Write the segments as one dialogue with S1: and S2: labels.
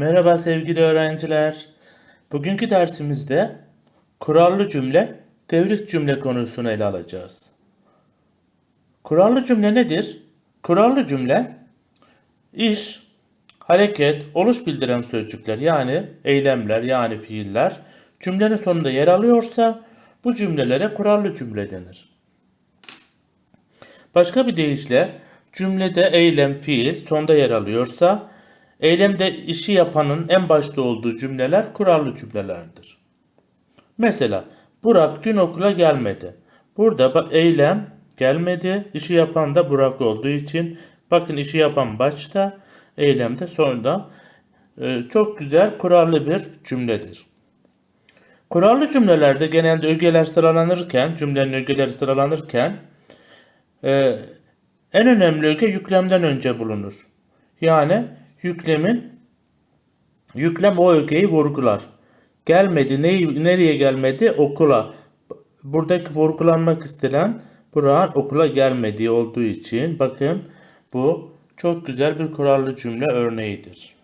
S1: Merhaba sevgili öğrenciler. Bugünkü dersimizde kurallı cümle, devrik cümle konusunu ele alacağız. Kurallı cümle nedir? Kurallı cümle iş, hareket, oluş bildiren sözcükler yani eylemler yani fiiller cümlenin sonunda yer alıyorsa bu cümlelere kurallı cümle denir. Başka bir deyişle cümlede eylem, fiil sonda yer alıyorsa eylemde işi yapanın en başta olduğu cümleler kurallı cümlelerdir. Mesela Burak dün okula gelmedi. Burada eylem gelmedi. işi yapan da Burak olduğu için bakın işi yapan başta eylemde sonda Ee, çok güzel kurallı bir cümledir. Kurallı cümlelerde genelde ögeler sıralanırken, cümlenin ögeleri sıralanırken e, en önemli öge yüklemden önce bulunur. Yani yüklemin yüklem o ögeyi vurgular. Gelmedi, neyi, nereye gelmedi? Okula. Buradaki vurgulanmak istenen Burak'ın okula gelmediği olduğu için bakın bu çok güzel bir kurallı cümle örneğidir.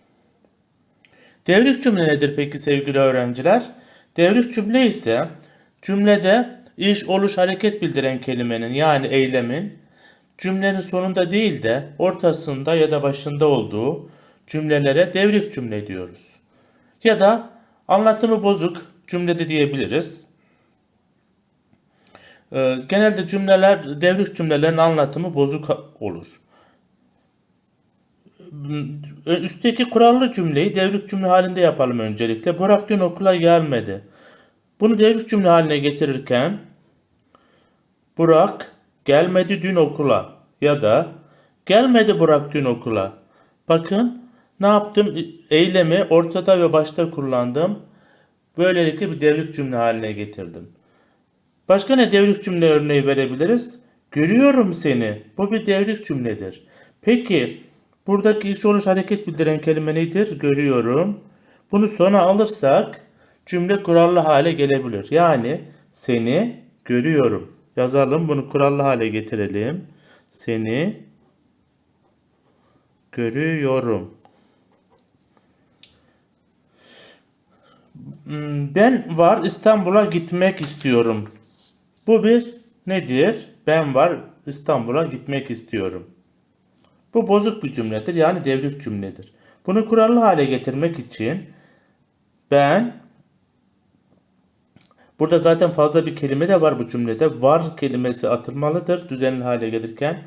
S1: Devrik cümle nedir peki sevgili öğrenciler? Devrik cümle ise cümlede iş, oluş, hareket bildiren kelimenin yani eylemin cümlenin sonunda değil de ortasında ya da başında olduğu cümlelere devrik cümle diyoruz. Ya da anlatımı bozuk cümlede diyebiliriz. Ee, genelde cümleler, devrik cümlelerin anlatımı bozuk olur. Ee, Üstteki kurallı cümleyi devrik cümle halinde yapalım öncelikle. Burak dün okula gelmedi. Bunu devrik cümle haline getirirken Burak gelmedi dün okula ya da gelmedi Burak dün okula. Bakın ne yaptım? Eylemi ortada ve başta kullandım. Böylelikle bir devrik cümle haline getirdim. Başka ne devrik cümle örneği verebiliriz? Görüyorum seni. Bu bir devrik cümledir. Peki buradaki iş oluş hareket bildiren kelime nedir? Görüyorum. Bunu sona alırsak cümle kurallı hale gelebilir. Yani seni görüyorum. Yazalım bunu kurallı hale getirelim. Seni görüyorum. Ben var İstanbul'a gitmek istiyorum. Bu bir nedir? Ben var İstanbul'a gitmek istiyorum. Bu bozuk bir cümledir yani devrik cümledir. Bunu kurallı hale getirmek için ben burada zaten fazla bir kelime de var bu cümlede. Var kelimesi atılmalıdır düzenli hale gelirken.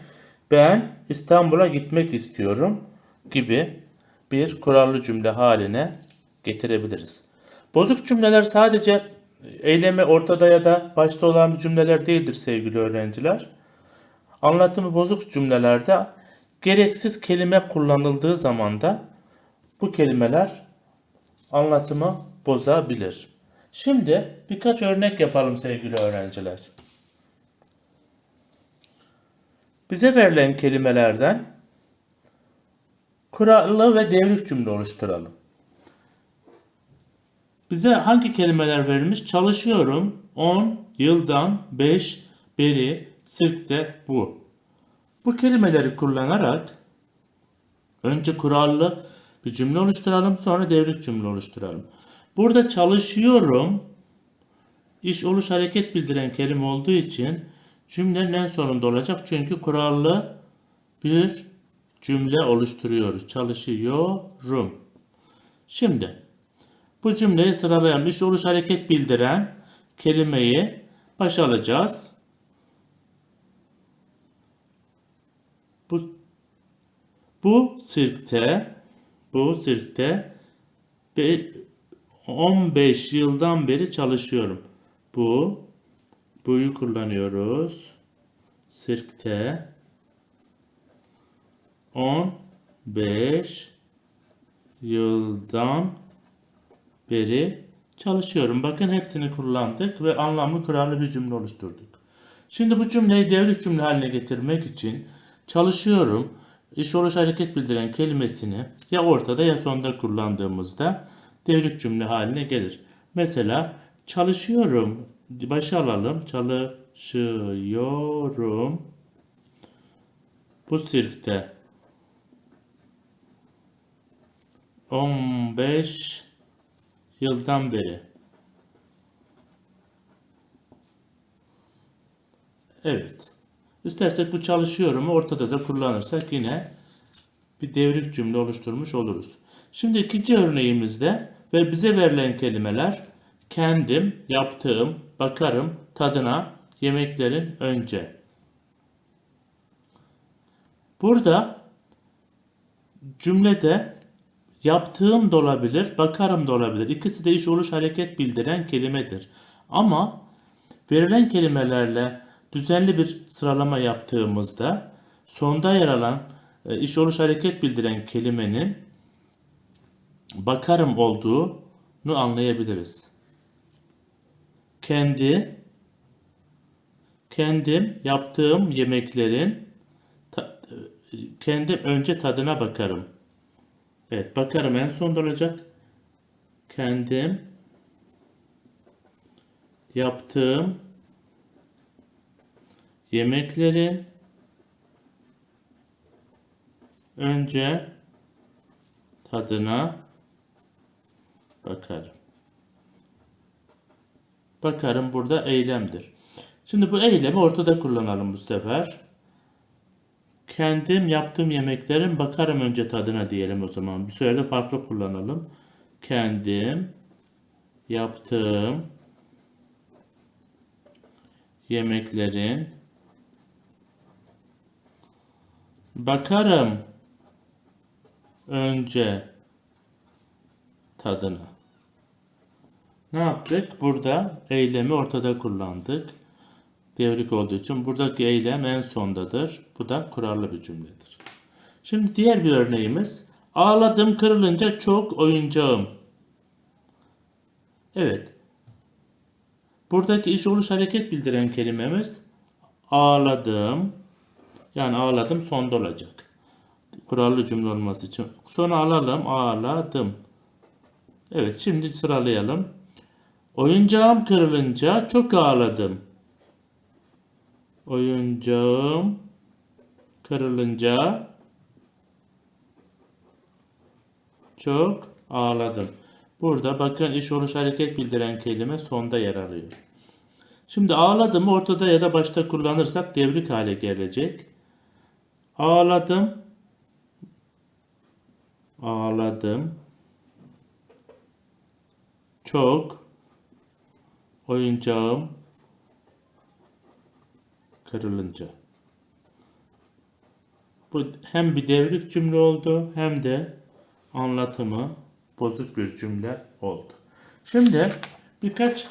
S1: Ben İstanbul'a gitmek istiyorum gibi bir kurallı cümle haline getirebiliriz. Bozuk cümleler sadece eyleme ortada ya da başta olan cümleler değildir sevgili öğrenciler. Anlatımı bozuk cümlelerde gereksiz kelime kullanıldığı zaman da bu kelimeler anlatımı bozabilir. Şimdi birkaç örnek yapalım sevgili öğrenciler. Bize verilen kelimelerden kurallı ve devrik cümle oluşturalım. Bize hangi kelimeler verilmiş? Çalışıyorum 10 yıldan 5 beri sirkte bu. Bu kelimeleri kullanarak önce kurallı bir cümle oluşturalım sonra devrik cümle oluşturalım. Burada çalışıyorum iş oluş hareket bildiren kelime olduğu için cümlenin en sonunda olacak. Çünkü kurallı bir cümle oluşturuyoruz. Çalışıyorum. Şimdi bu cümleyi sıralayan iş oluş hareket bildiren kelimeyi başa alacağız. Bu bu sirkte bu sirkte be- 15 yıldan beri çalışıyorum. Bu buyu kullanıyoruz. Sirkte 15 yıldan beri çalışıyorum. Bakın hepsini kullandık ve anlamlı kurallı bir cümle oluşturduk. Şimdi bu cümleyi devrik cümle haline getirmek için çalışıyorum, iş oluş hareket bildiren kelimesini ya ortada ya sonda kullandığımızda devrik cümle haline gelir. Mesela çalışıyorum, başa alalım. Çalışıyorum. Bu sirkte 15 yıldan beri. Evet. İstersek bu çalışıyorum ortada da kullanırsak yine bir devrik cümle oluşturmuş oluruz. Şimdi ikinci örneğimizde ve bize verilen kelimeler kendim, yaptığım, bakarım, tadına, yemeklerin önce. Burada cümlede yaptığım da olabilir, bakarım da olabilir. İkisi de iş oluş hareket bildiren kelimedir. Ama verilen kelimelerle düzenli bir sıralama yaptığımızda sonda yer alan e, iş oluş hareket bildiren kelimenin bakarım olduğunu anlayabiliriz. Kendi kendim yaptığım yemeklerin e, kendim önce tadına bakarım. Evet, bakarım en sonda olacak. Kendim yaptığım yemeklerin önce tadına bakarım. Bakarım burada eylemdir. Şimdi bu eylemi ortada kullanalım bu sefer. Kendim yaptığım yemeklerin bakarım önce tadına diyelim o zaman. Bir sefer de farklı kullanalım. Kendim yaptığım yemeklerin bakarım önce tadına. Ne yaptık? Burada eylemi ortada kullandık. Devrik olduğu için buradaki eylem en sondadır. Bu da kurallı bir cümledir. Şimdi diğer bir örneğimiz. Ağladım kırılınca çok oyuncağım. Evet. Buradaki iş oluş hareket bildiren kelimemiz ağladım. Yani ağladım sonda olacak. Kurallı cümle olması için. Sonra alalım ağladım. Evet şimdi sıralayalım. Oyuncağım kırılınca çok ağladım. Oyuncağım kırılınca çok ağladım. Burada bakın iş oluş hareket bildiren kelime sonda yer alıyor. Şimdi ağladım ortada ya da başta kullanırsak devrik hale gelecek. Ağladım. Ağladım. Çok oyuncağım kırılınca. Bu hem bir devrik cümle oldu hem de anlatımı bozuk bir cümle oldu. Şimdi birkaç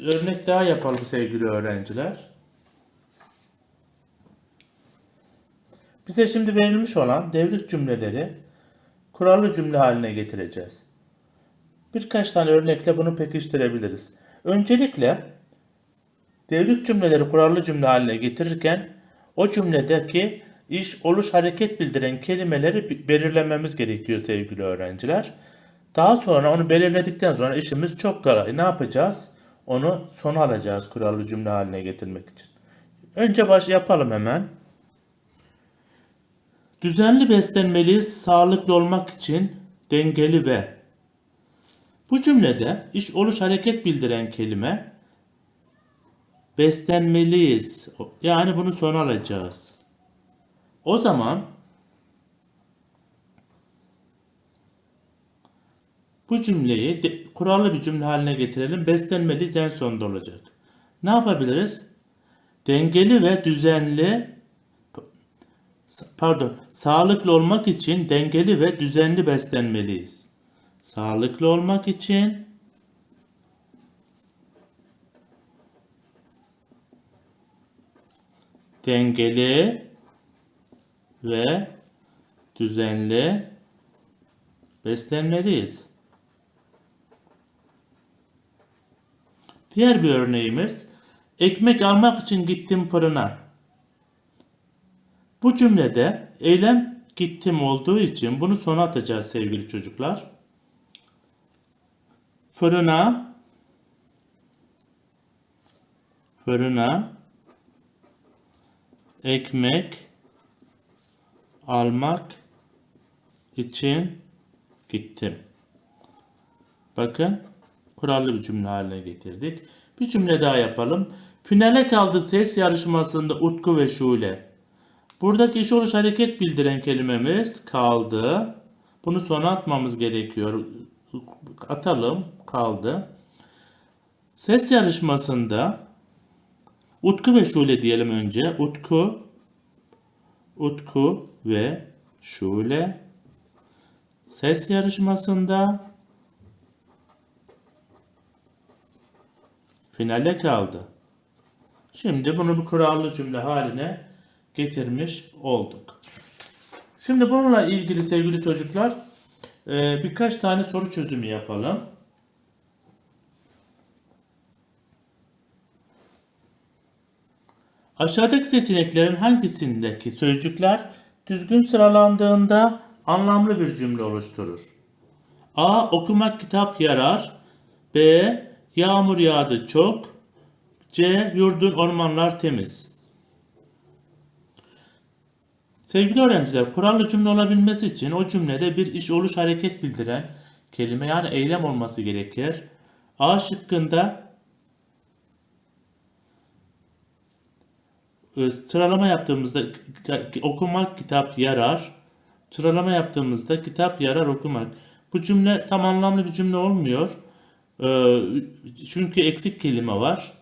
S1: örnek daha yapalım sevgili öğrenciler. Bize şimdi verilmiş olan devrik cümleleri kurallı cümle haline getireceğiz. Birkaç tane örnekle bunu pekiştirebiliriz. Öncelikle devrik cümleleri kurallı cümle haline getirirken o cümledeki iş, oluş, hareket bildiren kelimeleri belirlememiz gerekiyor sevgili öğrenciler. Daha sonra onu belirledikten sonra işimiz çok kolay. Ne yapacağız? Onu sona alacağız kurallı cümle haline getirmek için. Önce baş yapalım hemen. Düzenli beslenmeliyiz sağlıklı olmak için dengeli ve. Bu cümlede iş oluş hareket bildiren kelime beslenmeliyiz. Yani bunu sona alacağız. O zaman bu cümleyi de, kurallı bir cümle haline getirelim. Beslenmeliyiz en sonda olacak. Ne yapabiliriz? Dengeli ve düzenli pardon, sağlıklı olmak için dengeli ve düzenli beslenmeliyiz. Sağlıklı olmak için dengeli ve düzenli beslenmeliyiz. Diğer bir örneğimiz ekmek almak için gittim fırına. Bu cümlede eylem gittim olduğu için bunu sona atacağız sevgili çocuklar. Fırına fırına ekmek almak için gittim. Bakın kurallı bir cümle haline getirdik. Bir cümle daha yapalım. Finale kaldı ses yarışmasında Utku ve Şule. Buradaki iş oluş hareket bildiren kelimemiz kaldı. Bunu sona atmamız gerekiyor. Atalım kaldı. Ses yarışmasında Utku ve Şule diyelim önce. Utku Utku ve Şule ses yarışmasında finale kaldı. Şimdi bunu bir kurallı cümle haline getirmiş olduk. Şimdi bununla ilgili sevgili çocuklar e, birkaç tane soru çözümü yapalım. Aşağıdaki seçeneklerin hangisindeki sözcükler düzgün sıralandığında anlamlı bir cümle oluşturur? A. Okumak kitap yarar. B. Yağmur yağdı çok. C. Yurdun ormanlar temiz. Sevgili öğrenciler, kurallı cümle olabilmesi için o cümlede bir iş oluş hareket bildiren kelime yani eylem olması gerekir. A şıkkında e, sıralama yaptığımızda okumak kitap yarar. Sıralama yaptığımızda kitap yarar okumak. Bu cümle tam anlamlı bir cümle olmuyor. E, Çünkü eksik kelime var.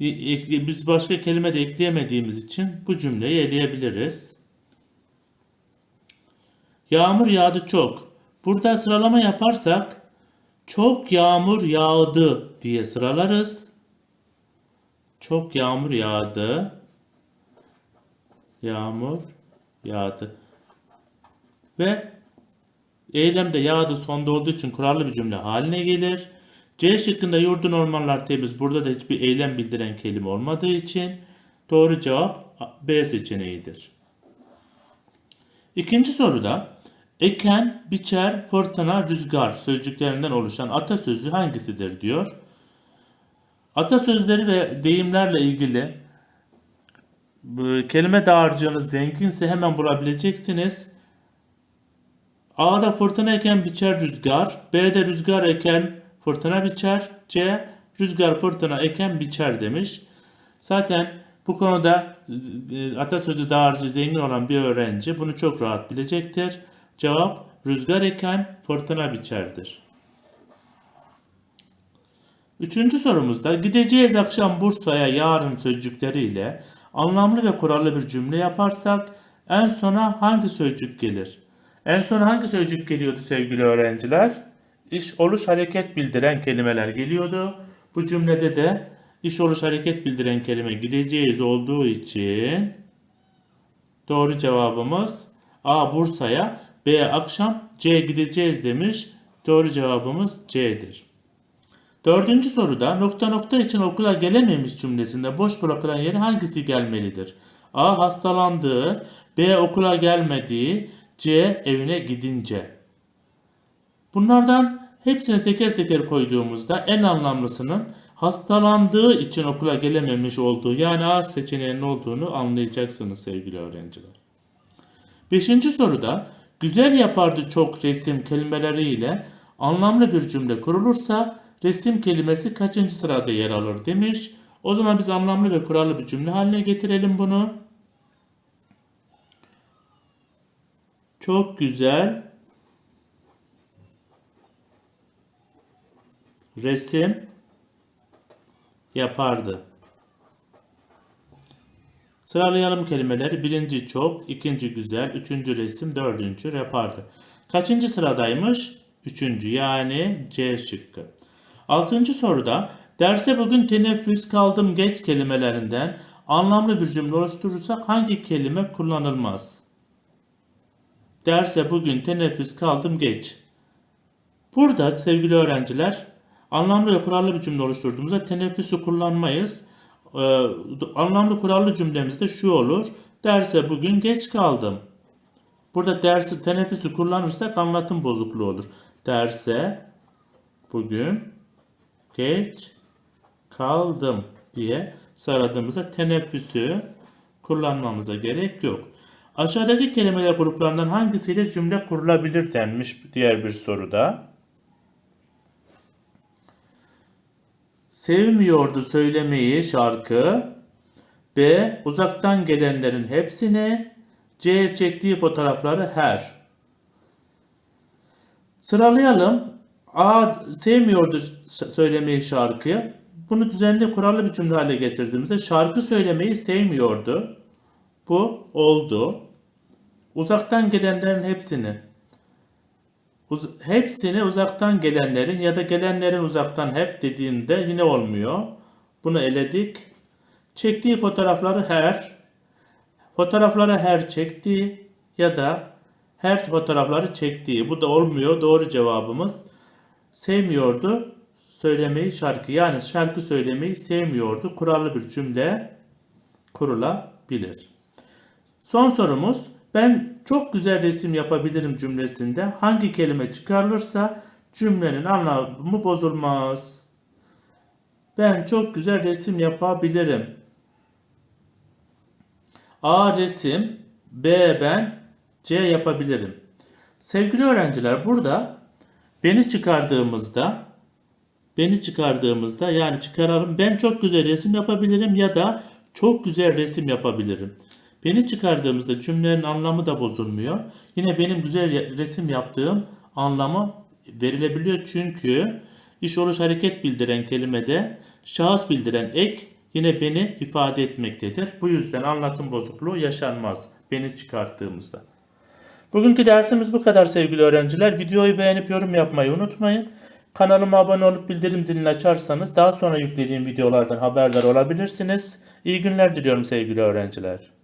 S1: Ekle- Biz başka kelime de ekleyemediğimiz için bu cümleyi eleyebiliriz. Yağmur yağdı çok. Burada sıralama yaparsak çok yağmur yağdı diye sıralarız. Çok yağmur yağdı. Yağmur yağdı. Ve eylem de yağdı sonda olduğu için kurallı bir cümle haline gelir. C şıkkında yurdun ormanlar temiz. Burada da hiçbir eylem bildiren kelime olmadığı için doğru cevap B seçeneğidir. İkinci soruda eken, biçer, fırtına, rüzgar sözcüklerinden oluşan atasözü hangisidir diyor. Atasözleri ve deyimlerle ilgili kelime dağarcığınız zenginse hemen bulabileceksiniz. A'da fırtına eken biçer rüzgar, B'de rüzgar eken fırtına biçer, C rüzgar fırtına eken biçer demiş. Zaten bu konuda atasözü dağarcığı zengin olan bir öğrenci bunu çok rahat bilecektir. Cevap rüzgar eken fırtına biçerdir. Üçüncü sorumuzda gideceğiz akşam Bursa'ya yarın sözcükleriyle anlamlı ve kurallı bir cümle yaparsak en sona hangi sözcük gelir? En sona hangi sözcük geliyordu sevgili öğrenciler? İş oluş hareket bildiren kelimeler geliyordu. Bu cümlede de iş oluş hareket bildiren kelime gideceğiz olduğu için doğru cevabımız A Bursa'ya, B akşam, C gideceğiz demiş. Doğru cevabımız C'dir. Dördüncü soruda nokta nokta için okula gelememiş cümlesinde boş bırakılan yeri hangisi gelmelidir? A. Hastalandığı, B. Okula gelmediği, C. Evine gidince. Bunlardan hepsini teker teker koyduğumuzda en anlamlısının hastalandığı için okula gelememiş olduğu yani A seçeneğinin olduğunu anlayacaksınız sevgili öğrenciler. Beşinci soruda güzel yapardı çok resim kelimeleriyle anlamlı bir cümle kurulursa resim kelimesi kaçıncı sırada yer alır demiş. O zaman biz anlamlı ve kurallı bir cümle haline getirelim bunu. Çok güzel resim yapardı. Sıralayalım kelimeleri. Birinci çok, ikinci güzel, üçüncü resim, dördüncü yapardı. Kaçıncı sıradaymış? Üçüncü yani C şıkkı. Altıncı soruda derse bugün teneffüs kaldım geç kelimelerinden anlamlı bir cümle oluşturursak hangi kelime kullanılmaz? Derse bugün teneffüs kaldım geç. Burada sevgili öğrenciler anlamlı ve kurallı bir cümle oluşturduğumuzda teneffüsü kullanmayız. Ee, anlamlı kurallı cümlemizde şu olur. Derse bugün geç kaldım. Burada dersi teneffüsü kullanırsak anlatım bozukluğu olur. Derse bugün geç kaldım diye sıradığımızda teneffüsü kullanmamıza gerek yok. Aşağıdaki kelimeler gruplarından hangisiyle cümle kurulabilir denmiş diğer bir soruda. Sevmiyordu söylemeyi şarkı. B. Uzaktan gelenlerin hepsini. C. Çektiği fotoğrafları her. Sıralayalım. A. Sevmiyordu söylemeyi şarkıyı. Bunu düzenli kurallı bir cümle hale getirdiğimizde şarkı söylemeyi sevmiyordu. Bu oldu. Uzaktan gelenlerin hepsini. Uz- hepsini uzaktan gelenlerin ya da gelenlerin uzaktan hep dediğinde yine olmuyor. Bunu eledik. Çektiği fotoğrafları her. Fotoğrafları her çektiği ya da her fotoğrafları çektiği. Bu da olmuyor. Doğru cevabımız sevmiyordu söylemeyi şarkı. Yani şarkı söylemeyi sevmiyordu. Kurallı bir cümle kurulabilir. Son sorumuz ben çok güzel resim yapabilirim cümlesinde hangi kelime çıkarılırsa cümlenin anlamı bozulmaz. Ben çok güzel resim yapabilirim. A resim, B ben, C yapabilirim. Sevgili öğrenciler burada beni çıkardığımızda beni çıkardığımızda yani çıkaralım ben çok güzel resim yapabilirim ya da çok güzel resim yapabilirim. Beni çıkardığımızda cümlenin anlamı da bozulmuyor. Yine benim güzel resim yaptığım anlamı verilebiliyor çünkü iş oluş hareket bildiren kelimede şahıs bildiren ek yine beni ifade etmektedir. Bu yüzden anlatım bozukluğu yaşanmaz beni çıkarttığımızda. Bugünkü dersimiz bu kadar sevgili öğrenciler. Videoyu beğenip yorum yapmayı unutmayın. Kanalıma abone olup bildirim zilini açarsanız daha sonra yüklediğim videolardan haberdar olabilirsiniz. İyi günler diliyorum sevgili öğrenciler.